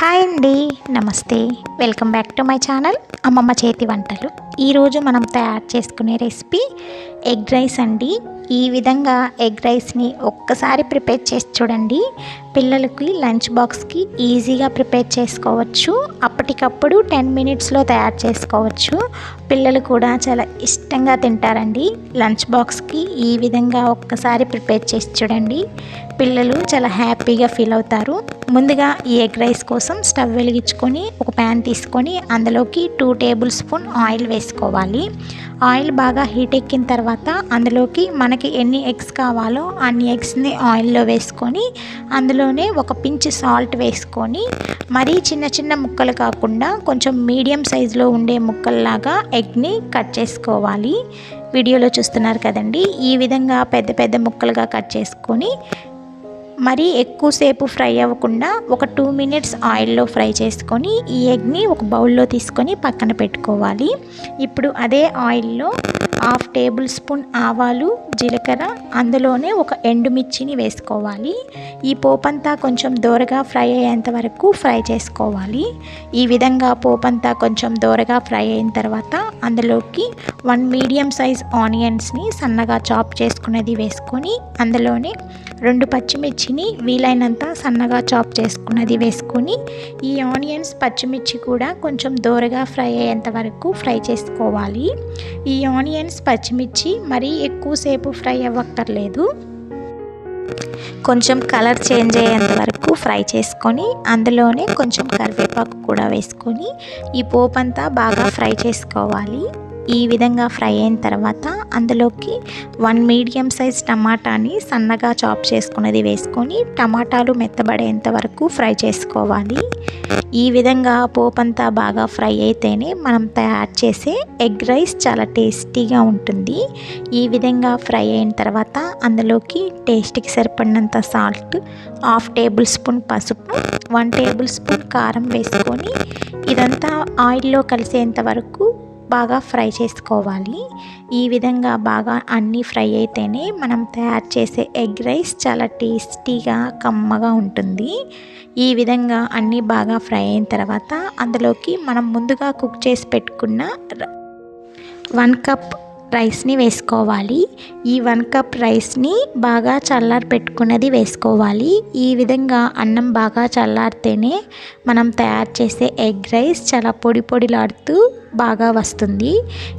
Hi అండి నమస్తే. Welcome back to my channel అమ్మమ్మ చేతి వంటలు. ఈరోజు మనం తయారు చేసుకునే రెసిపీ ఎగ్ రైస్ అండి. ఈ విధంగా ఎగ్ రైస్ని ఒక్కసారి ప్రిపేర్ చేసి చూడండి. పిల్లలకి లంచ్ బాక్స్కి ఈజీగా ప్రిపేర్ చేసుకోవచ్చు. అప్పటికప్పుడు టెన్ మినిట్స్లో తయారు చేసుకోవచ్చు. పిల్లలు కూడా చాలా ఇష్టంగా తింటారండి. లంచ్ బాక్స్కి ఈ విధంగా ఒక్కసారి ప్రిపేర్ చేసి చూడండి. పిల్లలు చాలా హ్యాపీగా ఫీల్ అవుతారు. ముందుగా ఈ ఎగ్ రైస్ కోసం స్టవ్ వెలిగించుకొని ఒక ప్యాన్ తీసుకొని అందులోకి టూ టేబుల్ స్పూన్ ఆయిల్ వేసుకోవాలి. ఆయిల్ బాగా హీట్ ఎక్కిన తర్వాత అందులోకి మనకి ఎన్ని ఎగ్స్ కావాలో అన్ని ఎగ్స్ని ఆయిల్లో వేసుకొని అందులోనే ఒక పించ్ సాల్ట్ వేసుకొని మరీ చిన్న చిన్న ముక్కలు కాకుండా కొంచెం మీడియం సైజులో ఉండే ముక్కల్లాగా ఎగ్ని కట్ చేసుకోవాలి. వీడియోలో చూస్తున్నారు కదండి. ఈ విధంగా పెద్ద పెద్ద ముక్కలుగా కట్ చేసుకొని మరీ ఎక్కువసేపు ఫ్రై అవ్వకుండా ఒక టూ మినిట్స్ ఆయిల్లో ఫ్రై చేసుకొని ఈ ఎగ్ని ఒక బౌల్లో తీసుకొని పక్కన పెట్టుకోవాలి. ఇప్పుడు అదే ఆయిల్లో హాఫ్ టేబుల్ స్పూన్ ఆవాలు జీలకర్ర అందులోనే ఒక ఎండుమిర్చిని వేసుకోవాలి. ఈ పోపంతా కొంచెం దోరగా ఫ్రై అయ్యేంత వరకు ఫ్రై చేసుకోవాలి. ఈ విధంగా పోపంతా కొంచెం దోరగా ఫ్రై అయిన తర్వాత అందులోకి వన్ మీడియం సైజ్ ఆనియన్స్ని సన్నగా చాప్ చేసుకున్నది వేసుకొని అందులోనే రెండు పచ్చిమిర్చిని వీలైనంత సన్నగా చాప్ చేసుకున్నది వేసుకొని ఈ ఆనియన్స్ పచ్చిమిర్చి కూడా కొంచెం దోరగా ఫ్రై అయ్యేంత వరకు ఫ్రై చేసుకోవాలి. ఈ ఆనియన్స్ పచ్చిమిర్చి మరీ ఎక్కువసేపు ఫ్రై అవ్వక్కర్లేదు. కొంచెం కలర్ చేంజ్ అయ్యేంత వరకు ఫ్రై చేసుకొని అందులోనే కొంచెం కరివేపాకు కూడా వేసుకొని ఈ పోపంతా బాగా ఫ్రై చేసుకోవాలి. ఈ విధంగా ఫ్రై అయిన తర్వాత అందులోకి వన్ మీడియం సైజ్ టమాటాని సన్నగా చాప్ చేసుకున్నది వేసుకొని టమాటాలు మెత్తబడేంత వరకు ఫ్రై చేసుకోవాలి. ఈ విధంగా పోపంతా బాగా ఫ్రై అయితేనే మనం తయారు చేసే ఎగ్ రైస్ చాలా టేస్టీగా ఉంటుంది. ఈ విధంగా ఫ్రై అయిన తర్వాత అందులోకి టేస్ట్కి సరిపడినంత సాల్ట్ హాఫ్ టేబుల్ స్పూన్ పసుపు వన్ టేబుల్ స్పూన్ కారం వేసుకొని ఇదంతా ఆయిల్లో కలిసేంత వరకు బాగా ఫ్రై చేసుకోవాలి. ఈ విధంగా బాగా అన్నీ ఫ్రై అయితేనే మనం తయారు చేసే ఎగ్ రైస్ చాలా టేస్టీగా కమ్మగా ఉంటుంది. ఈ విధంగా అన్నీ బాగా ఫ్రై అయిన తర్వాత అందులోకి మనం ముందుగా కుక్ చేసి పెట్టుకున్న వన్ కప్ రైస్ని వేసుకోవాలి. ఈ వన్ కప్ రైస్ని బాగా చల్లారి పెట్టుకున్నది వేసుకోవాలి. ఈ విధంగా అన్నం బాగా చల్లారితేనే మనం తయారు చేసే ఎగ్ రైస్ చాలా పొడి పొడిలాడుతూ బాగా వస్తుంది.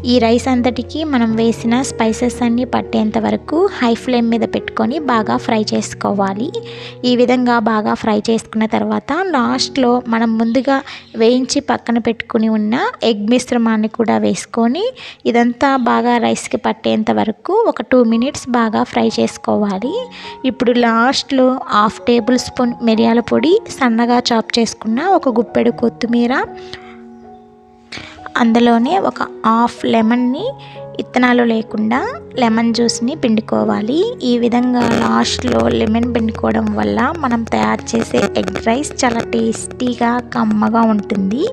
ఈ రైస్ అంతటికి మనం వేసిన స్పైసెస్ అన్నీ పట్టేంత వరకు హై ఫ్లేమ్ మీద పెట్టుకొని బాగా ఫ్రై చేసుకోవాలి. ఈ విధంగా బాగా ఫ్రై చేసుకున్న తర్వాత లాస్ట్లో మనం ముందుగా వేయించి పక్కన పెట్టుకుని ఉన్న ఎగ్ మిశ్రమాన్ని కూడా వేసుకొని ఇదంతా బాగా రైస్కి పట్టేంత వరకు ఒక టూ మినిట్స్ బాగా ఫ్రై చేసుకోవాలి. ఇప్పుడు లాస్ట్లో హాఫ్ టేబుల్ స్పూన్ మిరియాల పొడి సన్నగా చాప్ చేసుకున్న ఒక గుప్పెడు కొత్తిమీర అందులోనే ఒక హాఫ్ లెమన్ని ఇత్తనాలు లేకుండా లెమన్ జ్యూస్ని పిండుకోవాలి. ఈ విధంగా లాస్ట్లో లెమన్ పిండుకోవడం వల్ల మనం తయారు చేసే ఎగ్ రైస్ చాలా టేస్టీగా కమ్మగా ఉంటుంది.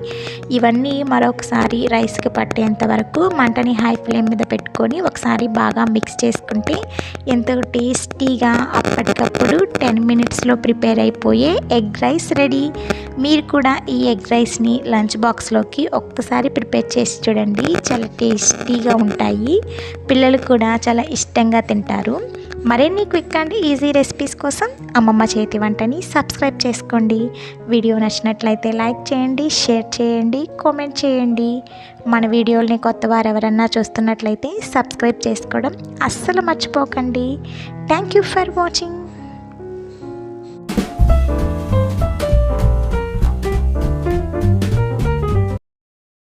ఇవన్నీ మరొకసారి రైస్కి పట్టేంత వరకు మంటని హై ఫ్లేమ్ మీద పెట్టుకొని ఒకసారి బాగా మిక్స్ చేసుకుంటే ఎంతో టేస్టీగా అప్పటికప్పుడు టెన్ మినిట్స్లో ప్రిపేర్ అయిపోయే ఎగ్ రైస్ రెడీ. మీరు కూడా ఈ ఎగ్ రైస్ని లంచ్ బాక్స్లోకి ఒక్కసారి ప్రిపేర్ చేసి చూడండి. చాలా టేస్టీగా ఉంటాయి. ఉంటాయి. పిల్లలు కూడా చాలా ఇష్టంగా తింటారు. మరిన్ని క్విక్ అండ్ ఈజీ రెసిపీస్ కోసం అమ్మమ్మ చేతి వంటని సబ్స్క్రైబ్ చేసుకోండి. వీడియో నచ్చినట్లయితే లైక్ చేయండి షేర్ చేయండి కామెంట్ చేయండి. మన వీడియోల్ని కొత్త వారు ఎవరన్నా చూస్తున్నట్లయితే సబ్స్క్రైబ్ చేసుకోవడం అస్సలు మర్చిపోకండి. Thank you for watching.